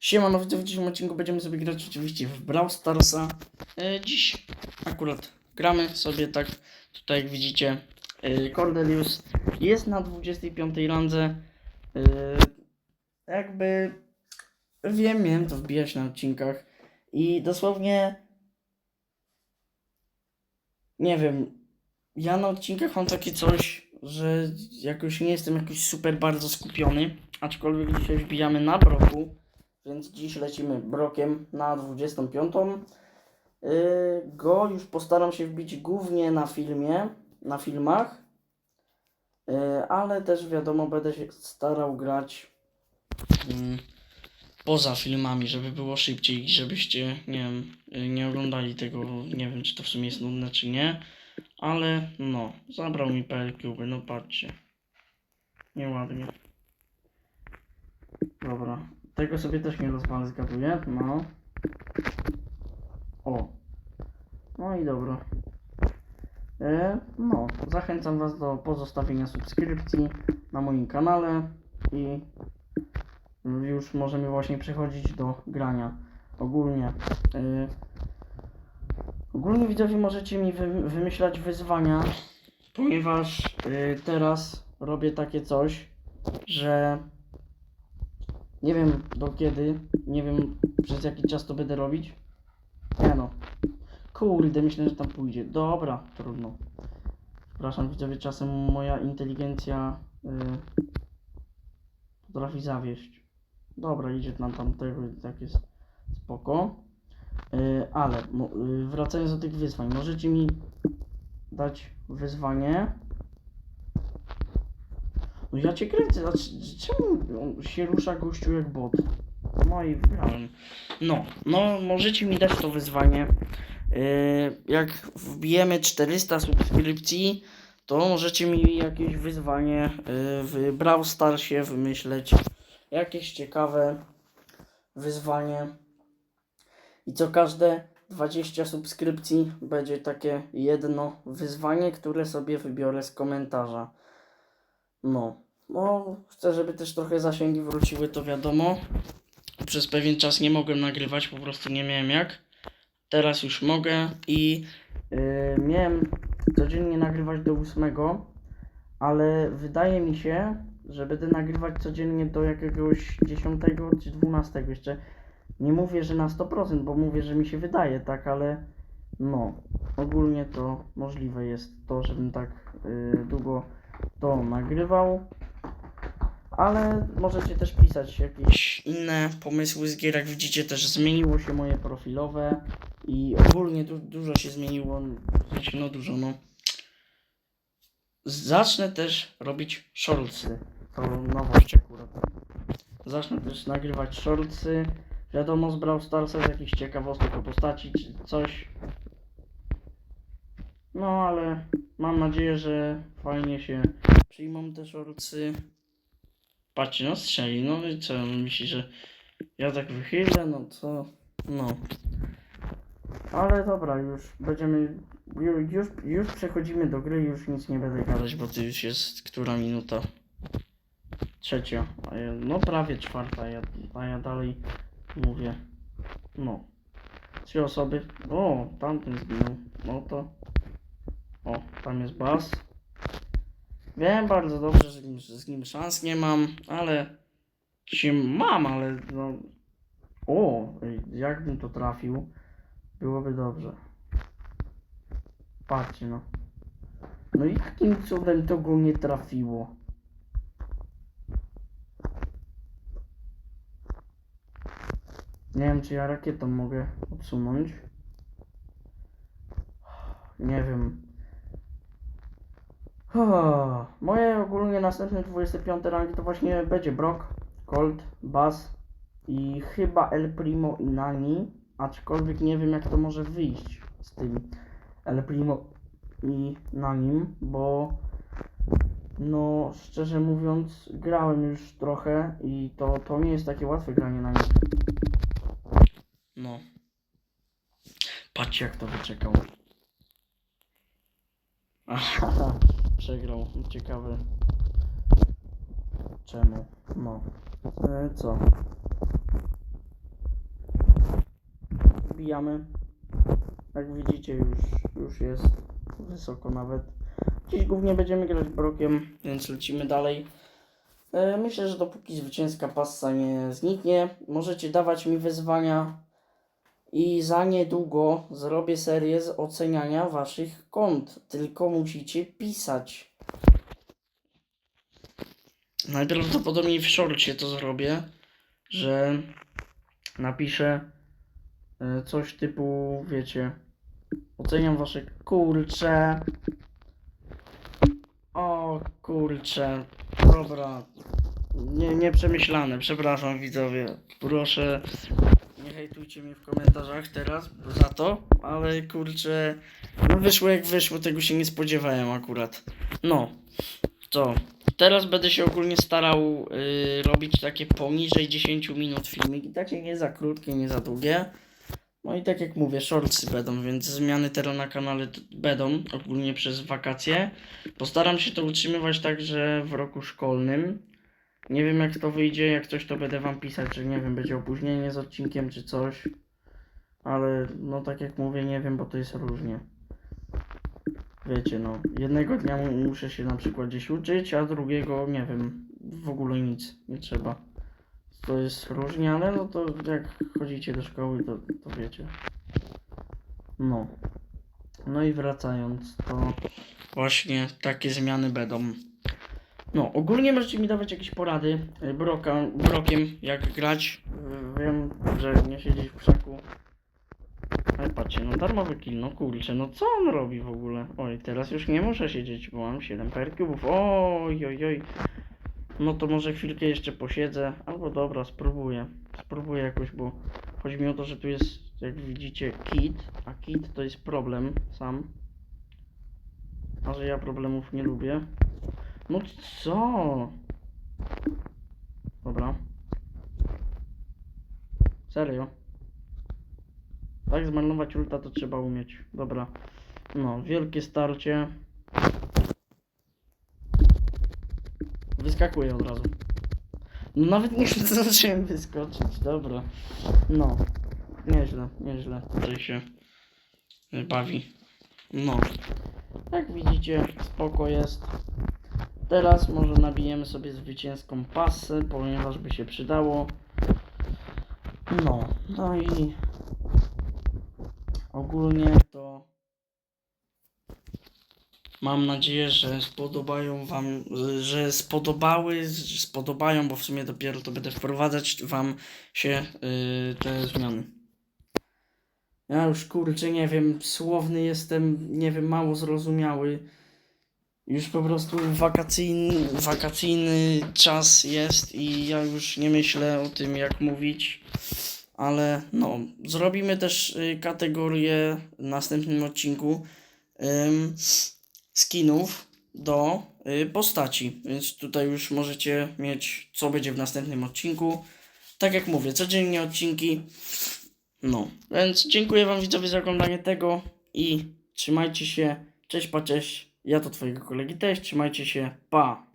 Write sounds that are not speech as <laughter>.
Siemano, w dzisiejszym odcinku będziemy sobie grać oczywiście w Brawl Starsa. E, dziś akurat gramy sobie tak, tutaj jak widzicie, e, Cordelius jest na 25 randze. E, jakby wiem, miałem to wbijać na odcinkach i dosłownie nie wiem, ja na odcinkach mam takie coś, że jakoś nie jestem jakoś super bardzo skupiony, aczkolwiek dzisiaj wbijamy na broku, więc dziś lecimy brokiem na 25. Yy, go już postaram się wbić głównie na filmie, na filmach, yy, ale też wiadomo będę się starał grać yy, poza filmami, żeby było szybciej, żebyście, nie wiem, yy, nie oglądali tego, nie wiem czy to w sumie jest nudne czy nie, ale no, zabrał mi PLQ, no patrzcie. Nieładnie. Dobra. Tego sobie też nie rozwalę, zgaduję. No. O. No i dobra. E, no, zachęcam Was do pozostawienia subskrypcji na moim kanale i już możemy właśnie przechodzić do grania. Ogólnie. E, ogólnie widzowie możecie mi wy, wymyślać wyzwania, ponieważ e, teraz robię takie coś, że nie wiem do kiedy, nie wiem przez jaki czas to będę robić. Nie no. Kurde, myślę, że tam pójdzie. Dobra, trudno. Przepraszam widzowie, czasem moja inteligencja y, potrafi zawieść. Dobra, idzie nam tamtego i tak jest spoko. Y, ale y, wracając do tych wyzwań, możecie mi dać wyzwanie. No ja cię kręcę, a czemu się rusza gościu jak bot? No i wygrałem. No, no możecie mi dać to wyzwanie. Yy, jak wbijemy 400 subskrypcji, to możecie mi jakieś wyzwanie yy, w Brawl Starsie wymyśleć. Jakieś ciekawe wyzwanie. I co każde 20 subskrypcji będzie takie jedno wyzwanie, które sobie wybiorę z komentarza. No, no, chcę, żeby też trochę zasięgi wróciły, to wiadomo. Przez pewien czas nie mogłem nagrywać, po prostu nie miałem jak. Teraz już mogę i yy, miałem codziennie nagrywać do 8, ale wydaje mi się, że będę nagrywać codziennie do jakiegoś 10 czy 12 jeszcze. Nie mówię, że na 100%, bo mówię, że mi się wydaje, tak, ale no, ogólnie to możliwe jest to, żebym tak yy, długo to nagrywał. Ale możecie też pisać jakieś inne pomysły z gier. Jak widzicie, też zmieniło się moje profilowe i ogólnie du dużo się zmieniło. Sensie, no dużo, no. Zacznę też robić shortsy. To nowość akurat. Zacznę też nagrywać shortsy. Wiadomo, z Brawl Starsa z jakichś ciekawostek o postaci czy coś. No ale mam nadzieję, że fajnie się przyjmą te shortsy. Patrzcie, no strzeli, no i co, on myśli, że ja tak wychylę, no co, no. Ale dobra, już będziemy, ju- już, już przechodzimy do gry, już nic nie będę gadać, bo to już jest która minuta? Trzecia, a ja, no prawie czwarta, a ja, a ja dalej mówię, no. Trzy osoby, o, tamten zginął, no to, o, tam jest bas. Wiem bardzo dobrze, że, z nim szans nie mam, ale się mam, ale no. O, jakbym to trafił, byłoby dobrze. Patrzcie no. No i jakim cudem to go nie trafiło? Nie wiem, czy ja rakietą mogę odsunąć. Nie wiem. Moje ogólnie następne 25 rangi to właśnie będzie Brock, Colt, Bass i chyba El Primo i Nani, aczkolwiek nie wiem jak to może wyjść z tym El Primo i Nanim, bo no szczerze mówiąc grałem już trochę i to, to nie jest takie łatwe granie na. No. Patrzcie jak to wyczekał. Aha, przegrał. Ciekawe. Czemu? No. E, co? wbijamy. Jak widzicie już, już jest wysoko nawet. Dziś głównie będziemy grać brokiem, więc lecimy dalej. E, Myślę, że dopóki zwycięska passa nie zniknie, możecie dawać mi wyzwania i za niedługo zrobię serię z oceniania waszych kont. Tylko musicie pisać. Najprawdopodobniej w shorcie to zrobię, że napiszę e, coś typu, wiecie, oceniam wasze kurcze. O kurcze, dobra. Nie, nieprzemyślane, przepraszam widzowie. Proszę, nie hejtujcie mnie w komentarzach teraz za to, ale kurczę, no wyszło jak wyszło, tego się nie spodziewałem akurat. No, to teraz będę się ogólnie starał y, robić takie poniżej 10 minut filmiki, takie nie za krótkie, nie za długie. No i tak jak mówię, shortsy będą, więc zmiany teraz na kanale będą ogólnie przez wakacje. Postaram się to utrzymywać także w roku szkolnym. Nie wiem jak to wyjdzie, jak coś to będę wam pisać, że nie wiem, będzie opóźnienie z odcinkiem czy coś. Ale no tak jak mówię, nie wiem, bo to jest różnie. Wiecie, no, jednego dnia mu- muszę się na przykład gdzieś uczyć, a drugiego, nie wiem, w ogóle nic, nie trzeba. To jest różnie, ale no to jak chodzicie do szkoły, to, to wiecie. No. No i wracając, to właśnie takie zmiany będą. No, ogólnie możecie mi dawać jakieś porady y, broka, brokiem, jak grać. Y, Wiem, że nie siedzieć w krzaku. Ale patrzcie, no darmowy kill, no kurczę, no co on robi w ogóle? Oj, teraz już nie muszę siedzieć, bo mam 7 perkubów. Oj, oj, oj. No to może chwilkę jeszcze posiedzę, albo dobra, spróbuję. Spróbuję jakoś, bo chodzi mi o to, że tu jest, jak widzicie, kit, a kit to jest problem sam. A że ja problemów nie lubię. No co? Dobra. Serio. Tak zmarnować ulta to trzeba umieć. Dobra. No, wielkie starcie. Wyskakuję od razu. No nawet nie <laughs> zdążyłem wyskoczyć, dobra. No. Nieźle, nieźle. Tutaj się bawi. No. Jak widzicie, spoko jest. Teraz może nabijemy sobie zwycięską pasę, ponieważ by się przydało. No, no i ogólnie to mam nadzieję, że spodobają wam, że spodobały, spodobają, bo w sumie dopiero to będę wprowadzać wam się y, te zmiany. Ja już kurczę, nie wiem, słowny jestem, nie wiem, mało zrozumiały. Już po prostu wakacyjny, wakacyjny czas jest i ja już nie myślę o tym, jak mówić. Ale no, zrobimy też y, kategorię w następnym odcinku ym, skinów do y, postaci. Więc tutaj już możecie mieć, co będzie w następnym odcinku. Tak jak mówię, codziennie odcinki. No, więc dziękuję Wam widzowie za oglądanie tego i trzymajcie się. Cześć, pa, cześć. Ja to Twojego kolegi też. Trzymajcie się. Pa.